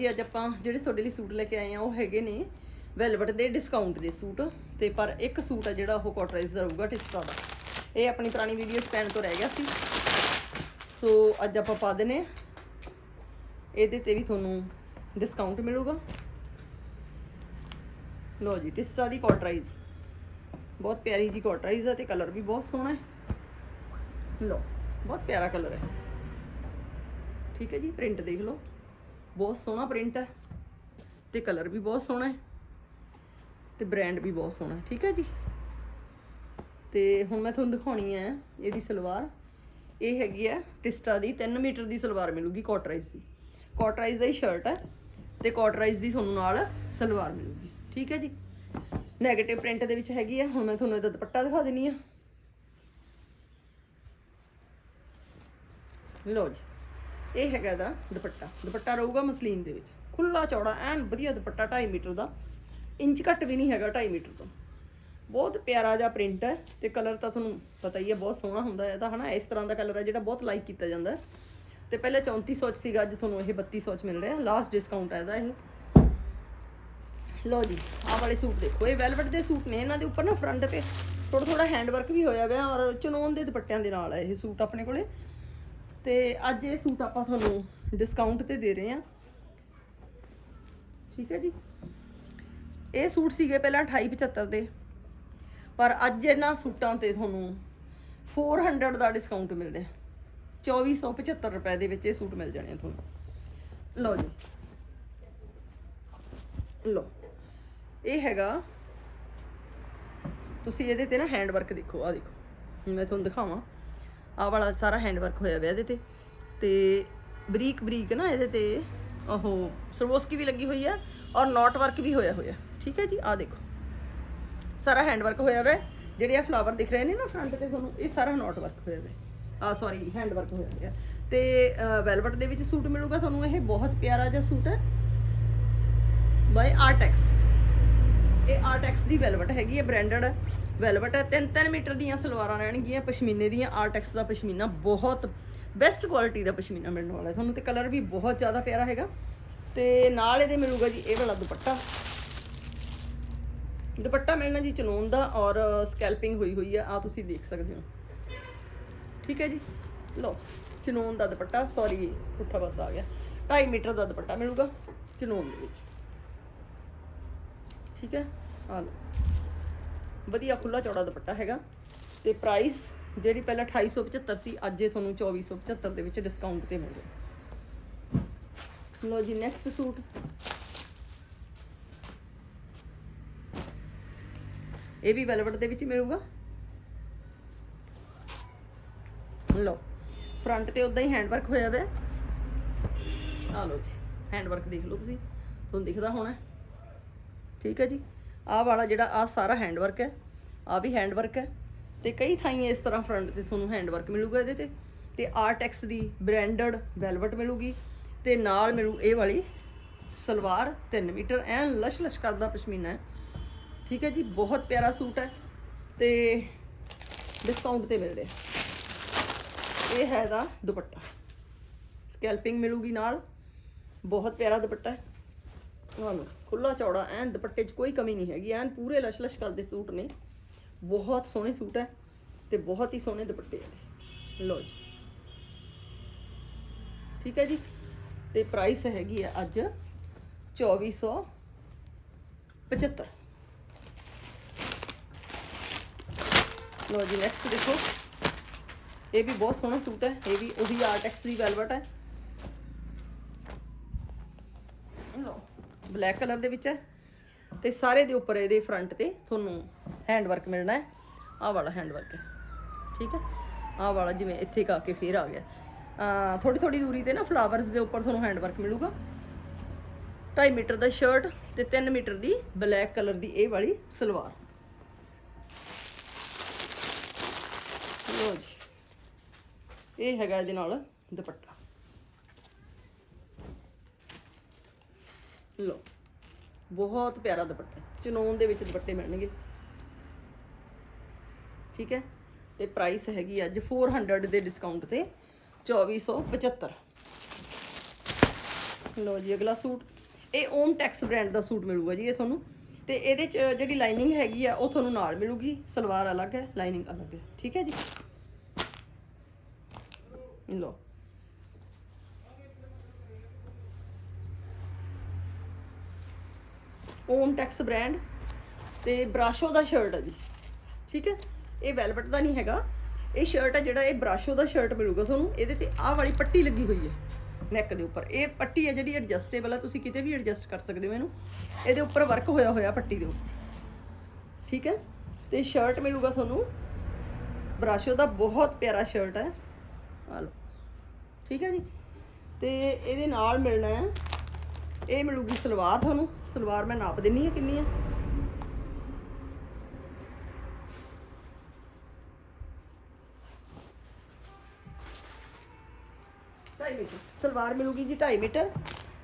ਜੀ ਅੱਜ ਆਪਾਂ ਜਿਹੜੇ ਤੁਹਾਡੇ ਲਈ ਸੂਟ ਲੈ ਕੇ ਆਏ ਆ, ਉਹ ਹੈਗੇ ਨੇ ਵੈਲਵਟ ਦੇ ਡਿਸਕਾਊਂਟ ਦੇ ਸੂਟ। ਤੇ ਪਰ ਇੱਕ ਸੂਟ ਆ ਜਿਹੜਾ ਉਹ ਕੋਟਰਾਈਜ਼ ਦਾ ਰਹੂਗਾ ਟਿਸਟਾ ਦਾ। ਇਹ ਆਪਣੀ ਪੁਰਾਣੀ ਵੀਡੀਓ 'ਚ ਪੈਣ ਤੋਂ ਰਹਿ ਗਿਆ ਸੀ। ਸੋ ਅੱਜ ਆਪਾਂ ਪਾ ਦਨੇ ਆ ਇਹਦੇ ਤੇ ਵੀ ਤੁਹਾਨੂੰ ਡਿਸਕਾਊਂਟ ਮਿਲੂਗਾ। ਲੋ ਜੀ ਟਿਸਟਾ ਦੀ ਕੋਟਰਾਈਜ਼ ਬਹੁਤ ਪਿਆਰੀ ਜੀ ਕੋਟਰਾਈਜ਼ ਆ ਤੇ ਕਲਰ ਵੀ ਬਹੁਤ ਸੋਹਣਾ ਹੈ। ਲੋ ਬਹੁਤ ਪਿਆਰਾ ਕਲਰ ਹੈ। ਠੀਕ ਹੈ ਜੀ ਪ੍ਰਿੰਟ ਦੇਖ ਲਓ। ਬਹੁਤ ਸੋਹਣਾ ਪ੍ਰਿੰਟ ਹੈ ਤੇ ਕਲਰ ਵੀ ਬਹੁਤ ਸੋਹਣਾ ਹੈ ਤੇ ਬ੍ਰਾਂਡ ਵੀ ਬਹੁਤ ਸੋਹਣਾ ਠੀਕ ਹੈ ਜੀ? ਤੇ ਹੁਣ ਮੈਂ ਤੁਹਾਨੂੰ ਦਿਖਾਉਣੀ ਹੈ ਇਹਦੀ ਸਲਵਾਰ। ਇਹ ਹੈਗੀ ਹੈ ਟਿਸਟਾ ਦੀ 3 ਮੀਟਰ ਦੀ ਸਲਵਾਰ ਮਿਲੂਗੀ ਕੋਟਰਾਈਜ਼ ਦੀ। ਕੋਟਰਾਈਜ਼ ਦਾ ਹੀ ਸ਼ਰਟ ਹੈ ਤੇ ਕੋਟਰਾਈਜ਼ ਦੀ ਤੁਹਾਨੂੰ ਨਾਲ ਸਲਵਾਰ ਮਿਲੂਗੀ, ਠੀਕ ਹੈ ਜੀ? 네ਗੇਟਿਵ ਪ੍ਰਿੰਟ ਦੇ ਵਿੱਚ ਹੈਗੀ ਹੈ, ਹੁਣ ਮੈਂ ਤੁਹਾਨੂੰ ਇਹਦਾ ਦੁਪੱਟਾ ਦਿਖਾ ਦਿੰਨੀ ਆ ਲੋ ਜੀ। ਇਹ ਹੈਗਾ ਦਾ ਦੁਪੱਟਾ। ਦੁਪੱਟਾ ਰਹੂਗਾ ਮਸਲੀਨ ਦੇ ਵਿੱਚ। ਖੁੱਲਾ ਚੌੜਾ, ਐਨ ਵਧੀਆ ਦੁਪੱਟਾ 2.5 ਮੀਟਰ ਦਾ। ਇੰਚ ਘੱਟ ਵੀ ਨਹੀਂ ਹੈਗਾ 2.5 ਮੀਟਰ ਤੋਂ। ਬਹੁਤ ਪਿਆਰਾ ਜਿਹਾ ਪ੍ਰਿੰਟ ਹੈ ਤੇ ਕਲਰ ਤਾਂ ਤੁਹਾਨੂੰ ਪਤਾ ਹੀ ਹੈ, ਬਹੁਤ ਸੋਹਣਾ ਹੁੰਦਾ ਹੈ। ਇਹਦਾ ਹਨਾ, ਇਸ ਤਰ੍ਹਾਂ ਦਾ ਕਲਰ ਹੈ ਜਿਹੜਾ ਬਹੁਤ ਲਾਈਕ ਕੀਤਾ ਜਾਂਦਾ ਹੈ। ਤੇ ਪਹਿਲੇ 3400 ਚ ਸੀਗਾ, ਅੱਜ ਤੁਹਾਨੂੰ ਇਹ 3200 ਚ ਮਿਲ ਰਿਹਾ। ਲਾਸਟ ਡਿਸਕਾਊਂਟ ਹੈ ਇਹਦਾ ਇਹ। ਲਓ ਜੀ, ਆਹ ਵਾਲੇ ਸੂਟ ਦੇਖੋ। ਇਹ ਵੈਲਵਟ ਦੇ ਸੂਟ ਨੇ, ਇਹਨਾਂ ਦੇ ਉੱਪਰ ਨਾ ਫਰੰਟ ਤੇ ਥੋੜਾ ਥੋੜਾ ਹੈਂਡ ਵਰਕ ਵੀ ਹੋਇਆ ਹੋਇਆ ਔਰ ਚਨੋਨ ਦੇ ਦੁਪੱਟਿਆਂ ਦੇ ਨਾਲ ਹੈ ਇਹ ਸੂਟ ਆਪਣੇ ਕੋਲੇ। ਤੇ ਅੱਜ ਇਹ ਸੂਟ ਆਪਾਂ ਤੁਹਾਨੂੰ ਡਿਸਕਾਊਂਟ ਤੇ ਦੇ ਰਹੇ ਹਾਂ। ਠੀਕ ਹੈ ਜੀ? ਇਹ ਸੂਟ ਸੀਗੇ ਪਹਿਲਾਂ 2875 ਦੇ, ਪਰ ਅੱਜ ਇਹਨਾਂ ਸੂਟਾਂ ਤੇ ਤੁਹਾਨੂੰ 400 ਦਾ ਡਿਸਕਾਊਂਟ ਮਿਲ ਰਿਹਾ। 2475 ਰੁਪਏ ਦੇ ਵਿੱਚ ਇਹ ਸੂਟ ਮਿਲ ਜਾਣੇ ਆ ਤੁਹਾਨੂੰ। ਲਓ ਜੀ। ਲਓ। ਇਹ ਹੈਗਾ, ਤੁਸੀਂ ਇਹਦੇ ਤੇ ਨਾ ਹੈਂਡ ਵਰਕ ਦੇਖੋ ਆ ਦੇਖੋ। ਮੈਂ ਤੁਹਾਨੂੰ ਦਿਖਾਵਾਂ। ਆਹ ਵਾਲਾ ਸਾਰਾ ਹੈਂਡ ਵਰਕ ਹੋਇਆ ਹੋਇਆ ਇਹਦੇ ਤੇ। ਤੇ ਬਰੀਕ ਬਰੀਕ ਨਾ ਇਹਦੇ ਤੇ ਉਹ ਸਰਵੋਸਕੀ ਵੀ ਲੱਗੀ ਹੋਈ ਹੈ ਔਰ ਨੋਟ ਵਰਕ ਵੀ ਹੋਇਆ ਹੋਇਆ। ਠੀਕ ਹੈ ਜੀ? ਆਹ ਦੇਖੋ। ਸਾਰਾ ਹੈਂਡ ਵਰਕ ਹੋਇਆ ਹੋਇਆ ਜਿਹੜੇ ਆ ਫਲਾਵਰ ਦਿਖ ਰਹੇ ਨੇ ਨਾ ਫਰੰਟ ਤੇ ਤੁਹਾਨੂੰ, ਇਹ ਸਾਰਾ ਨੋਟ ਵਰਕ ਹੋਇਆ ਹੋਇਆ ਆ ਸੌਰੀ ਹੈਂਡ ਵਰਕ ਹੋਇਆ ਹੋਇਆ ਤੇ ਵੈਲਵਟ ਦੇ ਵਿੱਚ ਸੂਟ ਮਿਲੂਗਾ ਤੁਹਾਨੂੰ ਇਹ, ਬਹੁਤ ਪਿਆਰਾ ਜਿਹਾ ਸੂਟ ਹੈ। ਬਾਈ ਆਰਟੈਕਸ ਇਹ ਆਰਟੈਕਸ ਦੀ ਵੈਲਵਟ ਹੈਗੀ ਹੈ ਬ੍ਰਾਂਡਡ ਵੈਲਵਟ ਹੈ। 3-3 ਮੀਟਰ ਦੀਆਂ ਸਲਵਾਰਾਂ ਰਹਿਣਗੀਆਂ, ਪਸ਼ਮੀਨੇ ਦੀਆਂ। ਆਰਟੈਕਸ ਦਾ ਪਸ਼ਮੀਨਾ ਬਹੁਤ ਬੈਸਟ ਕੁਆਲਿਟੀ ਦਾ ਪਸ਼ਮੀਨਾ ਮਿਲਣ ਵਾਲਾ ਤੁਹਾਨੂੰ ਤੇ ਕਲਰ ਵੀ ਬਹੁਤ ਜ਼ਿਆਦਾ ਪਿਆਰਾ ਹੈਗਾ। ਤੇ ਨਾਲ ਇਹਦੇ ਮਿਲੂਗਾ ਜੀ, ਇਹ ਵਾਲਾ ਦੁਪੱਟਾ। ਦੁਪੱਟਾ ਮਿਲਣਾ ਜੀ ਚਨੋਨ ਦਾ ਔਰ ਸਕੈਲਪਿੰਗ ਹੋਈ ਹੋਈ ਆ ਆ ਤੁਸੀਂ ਦੇਖ ਸਕਦੇ ਹੋ। ਠੀਕ ਹੈ ਜੀ। ਲਓ, ਚਨੋਨ ਦਾ ਦੁਪੱਟਾ। ਸੌਰੀ ਪੁੱਠਾ ਬਸ ਆ ਗਿਆ। 2.5 ਮੀਟਰ ਦਾ ਦੁਪੱਟਾ ਮਿਲੂਗਾ ਚਨੋਨ ਦੇ ਵਿੱਚ। ਠੀਕ ਹੈ? ਆ ਲਓ। ਵਧੀਆ ਖੁੱਲਾ ਚੌੜਾ ਦੁਪੱਟਾ ਹੈਗਾ ਤੇ ਪ੍ਰਾਈਸ ਜਿਹੜੀ ਪਹਿਲਾਂ 2875 ਸੀ ਅੱਜ ਇਹ ਤੁਹਾਨੂੰ 2475 ਦੇ ਵਿੱਚ ਡਿਸਕਾਊਂਟ ਤੇ ਮਿਲ ਜਾਊ। ਲਓ ਜੀ ਨੈਕਸਟ ਸੂਟ। ਇਹ ਵੀ ਵੈਲਵਟ ਦੇ ਵਿੱਚ ਹੀ ਮਿਲੂਗਾ। ਲਓ ਫਰੰਟ ਤੇ ਉਦਾਂ ਹੀ ਹੈਂਡ ਵਰਕ ਹੋਇਆ ਹੋਇਆ ਆ ਲਓ ਜੀ ਹੈਂਡ ਵਰਕ ਦੇਖ ਲਓ ਤੁਸੀਂ। ਤੁਹਾਨੂੰ ਦਿਖਦਾ ਹੋਣਾ। ਠੀਕ ਹੈ ਜੀ। ਆਹ ਵਾਲਾ ਜਿਹੜਾ ਆ ਸਾਰਾ ਹੈਂਡ ਵਰਕ ਹੈ, ਆ ਵੀ ਹੈਂਡ ਵਰਕ ਹੈ ਤੇ ਕਈ ਥਾਈਂ ਇਸ ਤਰ੍ਹਾਂ ਫਰੰਟ ਤੇ ਤੁਹਾਨੂੰ ਹੈਂਡ ਵਰਕ ਮਿਲੂਗਾ ਇਹਦੇ ਤੇ ਤੇ ਆਰਟੈਕਸ ਦੀ ਬ੍ਰਾਂਡਡ ਵੈਲਵਟ ਮਿਲੂਗੀ ਤੇ ਨਾਲ ਮਿਲੂ ਇਹ ਵਾਲੀ ਸਲਵਾਰ 3 ਮੀਟਰ, ਐਨ ਲਸ਼ ਲਸ਼ ਕਰਦਾ ਪਸ਼ਮੀਨਾ ਹੈ। ਠੀਕ ਹੈ ਜੀ, ਬਹੁਤ ਪਿਆਰਾ ਸੂਟ ਹੈ ਤੇ ਡਿਸਕਾਊਂਟ ਤੇ ਮਿਲਦੇ ਇਹ ਹੈ ਦਾ ਦੁਪੱਟਾ। ਸਕੈਲਪਿੰਗ ਮਿਲੂਗੀ ਨਾਲ, ਬਹੁਤ ਪਿਆਰਾ ਦੁਪੱਟਾ ਹੈ। ਆਹ ਲਓ ਖੁੱਲਾ ਚੌੜਾ, ਐਨ ਦੁਪੱਟੇ 'ਚ ਕੋਈ ਕਮੀ ਨਹੀਂ ਹੈਗੀ, ਐਨ ਪੂਰੇ ਲਸ਼ ਲਸ਼ ਕਰਦੇ ਸੂਟ ਨੇ। ਬਹੁਤ ਸੋਹਣੇ ਸੂਟ ਹੈ ਤੇ ਬਹੁਤ ਹੀ ਸੋਹਣੇ ਦੁਪੱਟੇ ਇਹਦੇ। ਲਓ ਜੀ। ਠੀਕ ਹੈ ਜੀ? ਤੇ ਪ੍ਰਾਈਸ ਹੈਗੀ ਹੈ ਅੱਜ 2475 ਲਓ ਜੀ ਨੈਕਸਟ ਦੇਖੋ। ਇਹ ਵੀ ਬਹੁਤ ਸੋਹਣਾ ਸੂਟ ਹੈ ਇਹ ਵੀ ਉਹੀ ਆਰਟੈਕਸ ਦੀ ਵੈਲਵਟ ਹੈ ਲਓ ਬਲੈਕ ਕਲਰ ਦੇ ਵਿੱਚ ਹੈ। ਤੇ ਸਾਰੇ ਦੇ ਉੱਪਰ ਇਹਦੇ ਫਰੰਟ ਤੇ ਤੁਹਾਨੂੰ ਹੈਂਡ ਵਰਕ ਮਿਲਣਾ ਹੈ। ਆਹ ਵਾਲਾ ਹੈਂਡ ਵਰਕ ਹੈ। ਠੀਕ ਹੈ? ਆਹ ਵਾਲਾ ਜਿਵੇਂ ਇੱਥੇ ਕਾ ਕੇ ਫੇਰ ਆ ਗਿਆ। ਆ ਥੋੜੀ ਥੋੜੀ ਦੂਰੀ ਤੇ ਨਾ ਫਲਾਵਰਸ ਦੇ ਉੱਪਰ ਤੁਹਾਨੂੰ ਹੈਂਡ ਵਰਕ ਮਿਲੂਗਾ। 2.5 ਮੀਟਰ ਦਾ ਸ਼ਰਟ ਤੇ 3 ਮੀਟਰ ਦੀ ਬਲੈਕ ਕਲਰ ਦੀ ਇਹ ਵਾਲੀ ਸਲਵਾਰ। ਲੋ ਜੀ। ਇਹ ਹੈਗਾ ਇਹਦੇ ਨਾਲ ਦੁਪੱਟਾ। ਲੋ ਬਹੁਤ ਪਿਆਰਾ ਦੁਪੱਟਾ ਚਨੋਨ ਦੇ ਵਿੱਚ ਦੁਪੱਟੇ ਮਿਲਣਗੇ। ਠੀਕ ਹੈ? ਤੇ ਪ੍ਰਾਈਸ ਹੈਗੀ ਅੱਜ 400 ਦੇ ਡਿਸਕਾਊਂਟ ਤੇ 2475 ਲਓ ਜੀ, ਅਗਲਾ ਸੂਟ। ਇਹ ਓਮ ਟੈਕਸ ਬ੍ਰਾਂਡ ਦਾ ਸੂਟ ਮਿਲੂਗਾ ਜੀ ਇਹ ਤੁਹਾਨੂੰ। ਤੇ ਇਹਦੇ ਚ ਜਿਹੜੀ ਲਾਈਨਿੰਗ ਹੈਗੀ ਆ, ਉਹ ਤੁਹਾਨੂੰ ਨਾਲ ਮਿਲੂਗੀ। ਸਲਵਾਰ ਅਲੱਗ ਹੈ ਲਾਈਨਿੰਗ ਅਲੱਗ ਹੈ। ਠੀਕ ਹੈ ਜੀ? ਲਓ। ਓਮ ਟੈਕਸ ਬ੍ਰਾਂਡ ਤੇ ਬਰਾਸ਼ੋ ਦਾ ਸ਼ਰਟ ਹੈ ਜੀ। ਠੀਕ ਹੈ? ਇਹ ਵੈਲਵਟ ਦਾ ਨਹੀਂ ਹੈਗਾ। ਇਹ ਸ਼ਰਟ ਹੈ ਜਿਹੜਾ, ਇਹ ਬਰਾਸ਼ੋ ਦਾ ਸ਼ਰਟ ਮਿਲੂਗਾ ਤੁਹਾਨੂੰ। ਇਹਦੇ ਤੇ ਆਹ ਵਾਲੀ ਪੱਟੀ ਲੱਗੀ ਹੋਈ ਹੈ ਨੈਕ ਦੇ ਉੱਪਰ। ਇਹ ਪੱਟੀ ਹੈ ਜਿਹੜੀ ਐਡਜਸਟੇਬਲ ਹੈ ਤੁਸੀਂ ਕਿਤੇ ਵੀ ਐਡਜਸਟ ਕਰ ਸਕਦੇ ਹੋ ਇਹਨੂੰ। ਇਹਦੇ ਉੱਪਰ ਵਰਕ ਹੋਇਆ ਹੋਇਆ ਪੱਟੀ ਦੇ ਉੱਪਰ। ਠੀਕ ਹੈ? ਤੇ ਸ਼ਰਟ ਮਿਲੂਗਾ ਤੁਹਾਨੂੰ। ਬਰਾਸ਼ੋ ਦਾ ਬਹੁਤ ਪਿਆਰਾ ਸ਼ਰਟ ਹੈ। ਆ ਲਓ। ਠੀਕ ਹੈ ਜੀ? ਤੇ ਇਹਦੇ ਨਾਲ ਮਿਲਣਾ ਹੈ ਇਹ ਮਿਲੂਗੀ ਸਲਵਾਰ ਤੁਹਾਨੂੰ। ਸਲਵਾਰ ਮੈਂ ਨਾਪ ਦਿੰਨੀ ਹੈ ਕਿੰਨੀ ਹੈ ਢਾਈ ਮੀਟਰ। ਸਲਵਾਰ ਮਿਲੂਗੀ ਜੀ 2.5 ਮੀਟਰ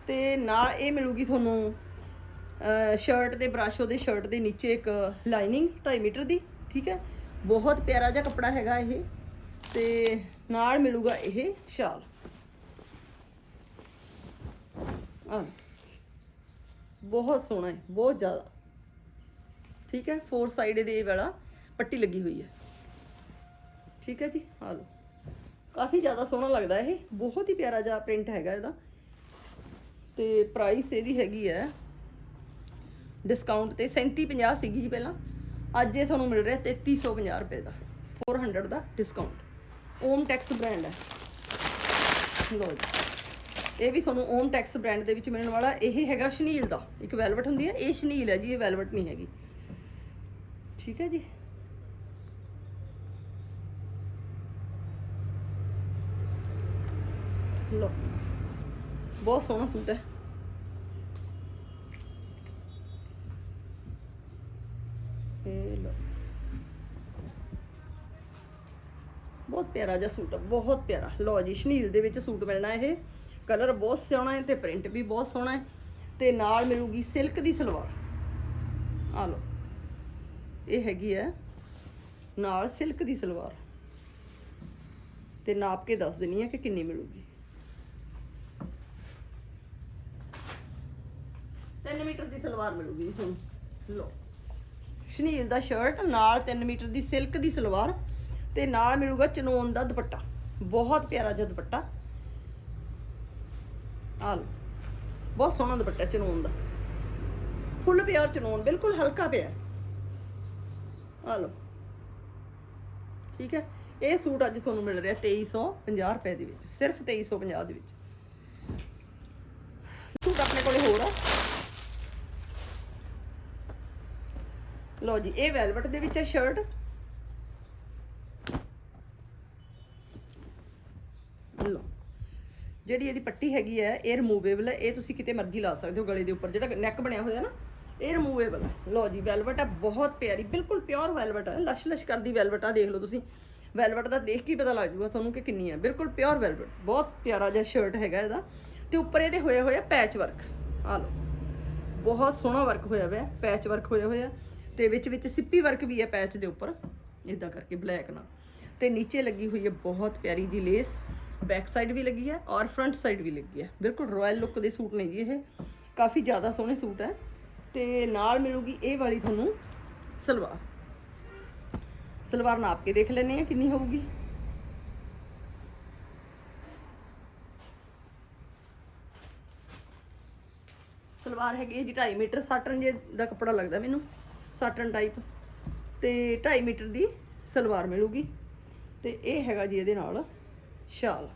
ਤੇ ਨਾਲ ਇਹ ਮਿਲੂਗੀ ਤੁਹਾਨੂੰ ਸ਼ਰਟ ਦੇ ਬਰਾਸ਼ੋ ਦੇ ਸ਼ਰਟ ਦੇ ਨੀਚੇ ਇੱਕ ਲਾਈਨਿੰਗ 2.5 ਮੀਟਰ ਦੀ, ਠੀਕ ਹੈ? ਬਹੁਤ ਪਿਆਰਾ ਜਿਹਾ ਕੱਪੜਾ ਹੈਗਾ ਇਹ ਤੇ ਨਾਲ ਮਿਲੂਗਾ ਇਹ ਸ਼ਾਲ। ਆ ਬਹੁਤ ਸੋਹਣਾ ਹੈ, ਬਹੁਤ ਜ਼ਿਆਦਾ। ਠੀਕ ਹੈ ਫੋਰ ਸਾਈਡ ਦੇ ਵਾਲਾ ਪੱਟੀ ਲੱਗੀ ਹੋਈ ਹੈ। ਠੀਕ ਹੈ ਜੀ, ਆ ਲਓ। ਕਾਫੀ ਜ਼ਿਆਦਾ ਸੋਹਣਾ ਲੱਗਦਾ ਇਹ, ਬਹੁਤ ਹੀ ਪਿਆਰਾ ਜਿਹਾ ਪ੍ਰਿੰਟ ਹੈਗਾ ਇਹਦਾ। ਤੇ ਪ੍ਰਾਈਸ ਇਹਦੀ ਹੈਗੀ ਹੈ ਡਿਸਕਾਊਂਟ ਤੇ 3750 ਸੀਗੀ ਜੀ ਪਹਿਲਾਂ। ਅੱਜ ਇਹ ਤੁਹਾਨੂੰ ਮਿਲ ਰਿਹਾ 3350 ਰੁਪਏ ਦਾ 400 ਦਾ ਡਿਸਕਾਊਂਟ ਓਮ ਟੈਕਸ ਬ੍ਰਾਂਡ ਹੈ। ਲਓ ਜੀ। ਇਹ ਵੀ ਤੁਹਾਨੂੰ ਓਮ ਟੈਕਸ ਬ੍ਰਾਂਡ ਦੇ ਵਿੱਚ ਮਿਲਣ ਵਾਲਾ ਇਹ ਹੈਗਾ ਸ਼ਨੀਲ ਦਾ। ਇੱਕ ਵੈਲਵਟ ਹੁੰਦੀ ਹੈ, ਇਹ ਸ਼ਨੀਲ ਹੈ ਜੀ, ਇਹ ਵੈਲਵਟ ਨਹੀਂ ਹੈਗੀ। ਠੀਕ ਹੈ ਜੀ। ਲੋ ਬਹੁਤ ਸੋਹਣਾ ਸੂਟ ਹੈ। ਇਹ ਲੋ ਬਹੁਤ ਪਿਆਰਾ ਜਿਹਾ ਸੂਟ ਹੈ, ਬਹੁਤ ਪਿਆਰਾ। ਲੋ ਜੀ, ਸ਼ਨੀਲ ਦੇ ਵਿੱਚ ਸੂਟ ਮਿਲਣਾ ਇਹ। ਕਲਰ ਬਹੁਤ ਸੋਹਣਾ ਹੈ ਤੇ ਪ੍ਰਿੰਟ ਵੀ ਬਹੁਤ ਸੋਹਣਾ ਹੈ ਤੇ ਨਾਲ ਮਿਲੂਗੀ ਸਿਲਕ ਦੀ ਸਲਵਾਰ। ਆ ਲੋ ਇਹ ਹੈਗੀ ਹੈ ਨਾਲ ਸਿਲਕ ਦੀ ਸਲਵਾਰ। ਤੇ ਨਾਪ ਕੇ ਦੱਸ ਦਿੰਨੀ ਆ ਕਿ ਕਿੰਨੀ ਮਿਲੂਗੀ। 3 ਮੀਟਰ ਦੀ ਸਲਵਾਰ ਮਿਲੂਗੀ ਤੁਹਾਨੂੰ ਲੋ ਸ਼ਨੀਲ ਦਾ ਸ਼ਰਟ ਨਾਲ 3 ਮੀਟਰ ਦੀ ਸਿਲਕ ਦੀ ਸਲਵਾਰ ਤੇ ਨਾਲ ਮਿਲੂਗਾ ਚਨੋਨ ਦਾ ਦੁਪੱਟਾ। ਬਹੁਤ ਪਿਆਰਾ ਜਿਹਾ ਦੁਪੱਟਾ। ਆ ਲਓ। ਬਹੁਤ ਸੋਹਣਾ ਦੁਪੱਟਾ ਚਨੋਨ ਦਾ। ਫੁੱਲ ਪਿਆਰ ਚਨੋਨ, ਬਿਲਕੁਲ ਹਲਕਾ ਪਿਆ। ਆ ਲਓ। ਠੀਕ ਹੈ? ਇਹ ਸੂਟ ਅੱਜ ਤੁਹਾਨੂੰ ਮਿਲ ਰਿਹਾ 2350 ਰੁਪਏ ਦੇ ਵਿੱਚ, ਸਿਰਫ 2350 ਦੇ ਵਿੱਚ। ਸੂਟ ਆਪਣੇ ਕੋਲੇ ਹੋਰ ਆ। ਲਓ ਜੀ, ਇਹ ਵੈਲਵਟ ਦੇ ਵਿੱਚ ਹੈ ਸ਼ਰਟ ਲਓ ਜਿਹੜੀ ਇਹਦੀ ਪੱਟੀ ਹੈਗੀ ਹੈ, ਇਹ ਰਿਮੂਵੇਬਲ ਹੈ, ਇਹ ਤੁਸੀਂ ਕਿਤੇ ਮਰਜ਼ੀ ਲਾ ਸਕਦੇ ਹੋ ਗਲੇ ਦੇ ਉੱਪਰ, ਜਿਹੜਾ ਨੈਕ ਬਣਿਆ ਹੋਇਆ ਨਾ, ਇਹ ਰਿਮੂਵੇਬਲ ਹੈ। ਲਓ ਜੀ ਵੈਲਵਟ ਹੈ, ਬਹੁਤ ਪਿਆਰੀ, ਬਿਲਕੁਲ ਪਿਓਰ ਵੈਲਵਟ ਹੈ। ਲਸ਼ ਲਸ਼ ਕਰਦੀ ਵੈਲਵਟ ਆ, ਦੇਖ ਲਓ ਤੁਸੀਂ। ਵੈਲਵਟ ਦਾ ਦੇਖ ਕੇ ਪਤਾ ਲੱਗ ਜੂਗਾ ਤੁਹਾਨੂੰ ਕਿ ਕਿੰਨੀ ਹੈ। ਬਿਲਕੁਲ ਪਿਓਰ ਵੈਲਵਟ ਬਹੁਤ ਪਿਆਰਾ ਜਿਹਾ ਸ਼ਰਟ ਹੈਗਾ ਇਹਦਾ। ਤੇ ਉੱਪਰ ਇਹਦੇ ਹੋਇਆ ਹੋਇਆ ਪੈਚ ਵਰਕ ਆ ਲਓ, ਬਹੁਤ ਸੋਹਣਾ ਵਰਕ ਹੋਇਆ ਹੋਇਆ ਪੈਚ ਵਰਕ ਹੋਇਆ ਹੋਇਆ। ਤੇ ਵਿੱਚ ਵਿੱਚ ਸਿੱਪੀ ਵਰਕ ਵੀ ਹੈ ਪੈਚ ਦੇ ਉੱਪਰ ਇਦਾਂ ਕਰਕੇ ਬਲੈਕ ਨਾਲ। ਤੇ ਨੀਚੇ ਲੱਗੀ ਹੋਈ ਹੈ ਬਹੁਤ ਪਿਆਰੀ ਜੀ ਲੇਸ ਬੈਕ ਸਾਈਡ ਵੀ ਲੱਗੀ ਹੈ ਔਰ ਫਰੰਟ ਸਾਈਡ ਵੀ ਲੱਗੀ ਹੈ। ਬਿਲਕੁਲ ਰਾਇਲ ਲੁੱਕ ਦੇ ਸੂਟ ਨੇ ਜੀ ਇਹ। ਕਾਫੀ ਜ਼ਿਆਦਾ ਸੋਹਣੇ ਸੂਟ ਹੈ। ਤੇ ਨਾਲ ਮਿਲੂਗੀ ਇਹ ਵਾਲੀ ਤੁਹਾਨੂੰ ਸਲਵਾਰ। ਸਲਵਾਰ ਨਾਪ ਕੇ ਦੇਖ ਲੈਣੇ ਆ ਕਿੰਨੀ ਹੋਊਗੀ। ਸਲਵਾਰ ਹੈਗੀ ਹੈ ਜੀ 2.5 ਮੀਟਰ ਸਾਟਨ ਜੇ ਦਾ ਕੱਪੜਾ ਲੱਗਦਾ ਮੈਨੂੰ ਸਾਟਨ ਟਾਈਪ ਤੇ 2.5 ਮੀਟਰ ਦੀ ਸਲਵਾਰ ਮਿਲੂਗੀ। ਤੇ ਇਹ ਹੈਗਾ ਜੀ ਇਹਦੇ ਨਾਲ ਸ਼ਾਲ।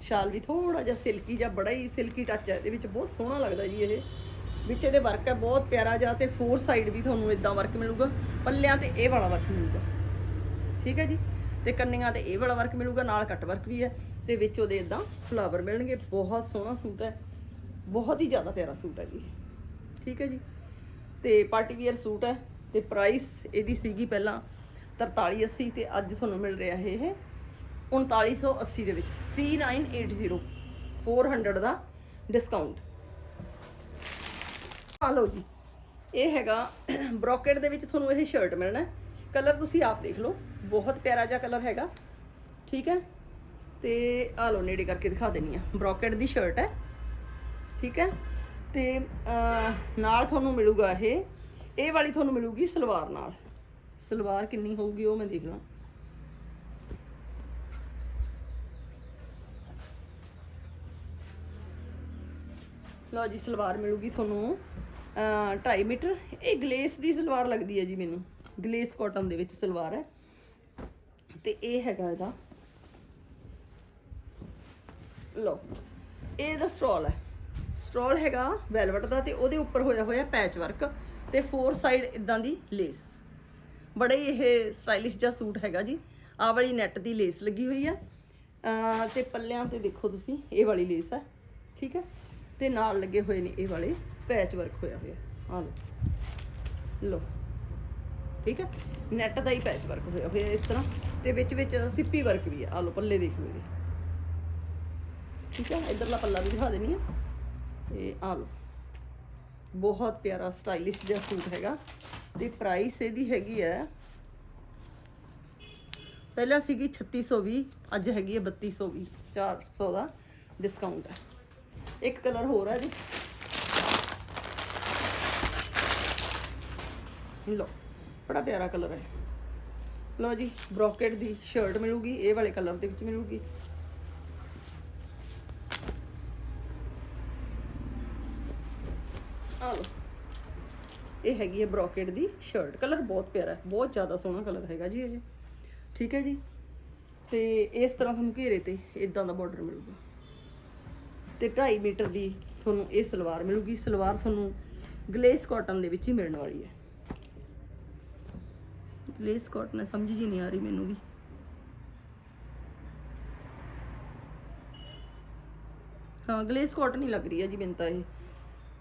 ਸ਼ਾਲ ਵੀ ਥੋੜਾ ਜਿਹਾ ਸਿਲਕੀ ਜਾਂ ਬੜਾ ਹੀ ਸਿਲਕੀ ਟੱਚ ਹੈ। ਇਹਦੇ ਵਿੱਚ ਬਹੁਤ ਸੋਹਣਾ ਲੱਗਦਾ ਜੀ ਇਹ। ਵਿੱਚ ਇਹਦੇ ਵਰਕ ਹੈ, ਬਹੁਤ ਪਿਆਰਾ ਜਿਹਾ ਤੇ ਫੋਰ ਸਾਈਡ ਵੀ ਤੁਹਾਨੂੰ ਇਦਾਂ ਵਰਕ ਮਿਲੂਗਾ। ਪੱਲਿਆਂ ਤੇ ਇਹ ਵਾਲਾ ਵਰਕ ਮਿਲੂਗਾ। ਠੀਕ ਹੈ ਜੀ? ਤੇ ਕੰਨੀਆਂ ਤੇ ਇਹ ਵਾਲਾ ਵਰਕ ਮਿਲੂਗਾ, ਨਾਲ ਕੱਟ ਵਰਕ ਵੀ ਹੈ। ਤੇ ਵਿੱਚ ਉਹਦੇ ਇਦਾਂ ਫਲਾਵਰ ਮਿਲਣਗੇ। ਬਹੁਤ ਸੋਹਣਾ ਸੂਟ ਹੈ। ਬਹੁਤ ਹੀ ਜ਼ਿਆਦਾ ਪਿਆਰਾ ਸੂਟ ਹੈ ਜੀ ਠੀਕ ਹੈ ਜੀ? ਤੇ ਪਾਰਟੀ ਵੀਅਰ ਸੂਟ ਹੈ। ਤੇ ਪ੍ਰਾਈਸ ਇਹਦੀ ਸੀਗੀ ਪਹਿਲਾਂ 4380 ਤੇ ਅੱਜ ਤੁਹਾਨੂੰ ਮਿਲ ਰਿਹਾ ਇਹ। 3980 ਦੇ ਵਿੱਚ 3980 400 ਦਾ ਡਿਸਕਾਊਂਟ ਆ ਲਓ ਜੀ, ਇਹ ਹੈਗਾ ਬ੍ਰੋਕੇਟ ਦੇ ਵਿੱਚ ਤੁਹਾਨੂੰ ਇਹ ਸ਼ਰਟ ਮਿਲਣਾ। ਕਲਰ ਤੁਸੀਂ ਆਪ ਦੇਖ ਲਓ, ਬਹੁਤ ਪਿਆਰਾ ਜਿਹਾ ਕਲਰ ਹੈਗਾ, ਠੀਕ ਹੈ? ਤੇ ਆ ਲੋ ਨੇੜੇ ਕਰਕੇ ਦਿਖਾ ਦੇਣੀ ਆ ਬ੍ਰੋਕਟ ਦੀ ਸ਼ਰਟ ਹੈ, ਠੀਕ ਹੈ? ਤੇ ਨਾਲ ਤੁਹਾਨੂੰ ਮਿਲੂਗਾ ਇਹ ਇਹ ਵਾਲੀ ਤੁਹਾਨੂੰ ਮਿਲੂਗੀ ਸਲਵਾਰ ਨਾਲ। ਸਲਵਾਰ ਕਿੰਨੀ ਹੋਊਗੀ ਉਹ ਮੈਂ ਦੇਖ ਲਾਂ। ਲਓ ਜੀ, ਸਲਵਾਰ ਮਿਲੂਗੀ ਤੁਹਾਨੂੰ। 2.5 ਮੀਟਰ। ਇਹ ਗਲੇਸ ਦੀ ਸਲਵਾਰ ਲੱਗਦੀ ਹੈ ਜੀ ਮੈਨੂੰ। ਗਲੇਸ ਕਾਟਨ ਦੇ ਵਿੱਚ ਸਲਵਾਰ ਹੈ। ਤੇ ਇਹ ਹੈਗਾ ਇਹਦਾ। ਲਓ ਇਹ ਇਹਦਾ ਸਟਾਲ ਹੈ। ਸਟਾਲ ਹੈਗਾ ਵੈਲਵਟ ਦਾ ਤੇ ਉਹਦੇ ਉੱਪਰ ਹੋਇਆ ਹੋਇਆ ਪੈਚ ਵਰਕ ਤੇ ਫੋਰ ਸਾਈਡ ਇਦਾਂ ਦੀ ਲੇਸ। ਬੜਾ ਹੀ ਇਹ ਸਟਾਈਲਿਸ਼ ਜਿਹਾ ਸੂਟ ਹੈਗਾ ਜੀ। ਆਹ ਵਾਲੀ ਨੈਟ ਦੀ ਲੇਸ ਲੱਗੀ ਹੋਈ ਆ ਅਹ, ਤੇ ਪੱਲਿਆਂ ਤੇ ਦੇਖੋ ਤੁਸੀਂ, ਇਹ ਵਾਲੀ ਲੇਸ ਹੈ। ਠੀਕ ਹੈ? ਤੇ ਨਾਲ ਲੱਗੇ ਹੋਏ ਨੇ ਇਹ ਵਾਲੇ ਪੈਚ ਵਰਕ ਹੋਇਆ ਹੋਇਆ। ਆ ਲਓ। ਲਓ। ਠੀਕ ਹੈ? ਨੈਟ ਦਾ ਹੀ ਪੈਚ ਵਰਕ ਹੋਇਆ ਹੋਇਆ ਇਸ ਤਰ੍ਹਾਂ। ਤੇ ਵਿੱਚ ਵਿੱਚ ਸਿੱਪੀ ਵਰਕ ਵੀ ਆ। ਆਹ ਲਓ, ਪੱਲੇ ਦੇਖੋ ਇਹਦੇ। ਠੀਕ ਹੈ? ਇਧਰਲਾ ਪੱਲਾ ਵੀ ਦਿਖਾ ਦੇਣੀ ਆ ਇਹ ਆ ਲਓ। ਬਹੁਤ ਪਿਆਰਾ ਸਟਾਈਲਿਸ਼ ਜਿਹਾ ਸੂਟ ਹੈਗਾ। ਤੇ ਪ੍ਰਾਈਸ ਇਹਦੀ ਹੈਗੀ ਹੈ ਪਹਿਲਾਂ ਸੀਗੀ 3620 ਅੱਜ ਹੈਗੀ ਹੈ 3220 400 ਦਾ ਡਿਸਕਾਊਂਟ ਹੈ। ਇੱਕ ਕਲਰ ਹੋਰ ਹੈ ਜੀ। ਲਓ, ਬੜਾ ਪਿਆਰਾ ਕਲਰ ਹੈ। ਲਓ ਜੀ, ਬ੍ਰੋਕੇਟ ਦੀ ਸ਼ਰਟ ਮਿਲੂਗੀ, ਇਹ ਵਾਲੇ ਕਲਰ ਦੇ ਵਿੱਚ ਮਿਲੂਗੀ। ਆ ਲਓ, ਇਹ ਹੈਗੀ ਹੈ ਬ੍ਰੋਕੇਟ ਦੀ ਸ਼ਰਟ ਕਲਰ ਬਹੁਤ ਪਿਆਰਾ ਹੈ, ਬਹੁਤ ਜ਼ਿਆਦਾ ਸੋਹਣਾ ਕਲਰ ਹੈਗਾ ਜੀ ਇਹ। ਠੀਕ ਹੈ ਜੀ? ਤੇ ਇਸ ਤਰ੍ਹਾਂ ਤੁਹਾਨੂੰ ਘੇਰੇ ਤੇ ਇਦਾਂ ਦਾ ਬਾਰਡਰ ਮਿਲੂਗਾ। ਤੇ 2.5 ਮੀਟਰ ਦੀ ਤੁਹਾਨੂੰ ਇਹ ਸਲਵਾਰ ਮਿਲੂਗੀ। ਸਲਵਾਰ ਤੁਹਾਨੂੰ ਗਲੇਸ ਕਾਟਨ ਦੇ ਵਿੱਚ ਹੀ ਮਿਲਣ ਵਾਲੀ ਹੈ। ਗਲੇਸ ਕਾਟਨ ਸਮਝ ਜੀ ਨਹੀਂ ਆ ਰਹੀ ਮੈਨੂੰ ਵੀ। ਹਾਂ, ਗਲੇਸ ਕਾਟਨ ਹੀ ਲੱਗ ਰਹੀ ਹੈ ਜੀ ਮੈਨੂੰ ਤਾਂ ਇਹ।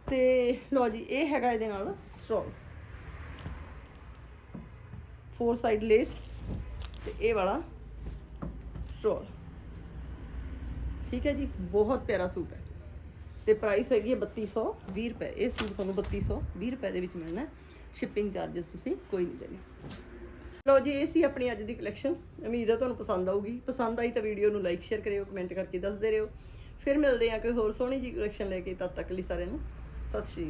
ਤੇ ਲਓ ਜੀ, ਇਹ ਹੈਗਾ ਇਹਦੇ ਨਾਲ ਸਟ੍ਰੋਂਗ। ਫੋਰ ਸਾਈਡ ਲੇਸ ਤੇ ਇਹ ਵਾਲਾ ਸਟ੍ਰੋਲ ਠੀਕ ਹੈ ਜੀ, ਬਹੁਤ ਪਿਆਰਾ ਸੂਟ ਹੈ। ਤੇ ਪ੍ਰਾਈਸ ਹੈਗੀ ਹੈ 3220 ਰੁਪਏ। ਇਹ ਸੂਟ ਤੁਹਾਨੂੰ 3220 ਰੁਪਏ ਦੇ ਵਿੱਚ ਮਿਲਣਾ ਸ਼ਿਪਿੰਗ ਚਾਰजेस ਤੁਸੀਂ ਕੋਈ ਨਹੀਂ ਦੇਣੇ। ਲਓ ਜੀ, ਇਹ ਸੀ ਆਪਣੀ ਅੱਜ ਦੀ ਕਲੈਕਸ਼ਨ ਉਮੀਦ ਹੈ ਤੁਹਾਨੂੰ ਪਸੰਦ ਆਊਗੀ। ਪਸੰਦ ਆਈ ਤਾਂ ਵੀਡੀਓ ਨੂੰ ਲਾਈਕ ਸ਼ੇਅਰ ਕਰਿਓ ਕਮੈਂਟ ਕਰਕੇ ਦੱਸਦੇ ਰਹੋ। ਫਿਰ ਮਿਲਦੇ ਆ ਕੋਈ ਹੋਰ ਸੋਹਣੀ ਜੀ ਕਲੈਕਸ਼ਨ ਲੈ ਕੇ। ਤਦ ਤੱਕ ਲਈ ਸਾਰਿਆਂ ਨੂੰ ਸਤਿ ਸ਼੍ਰੀ ਅਕਾਲ।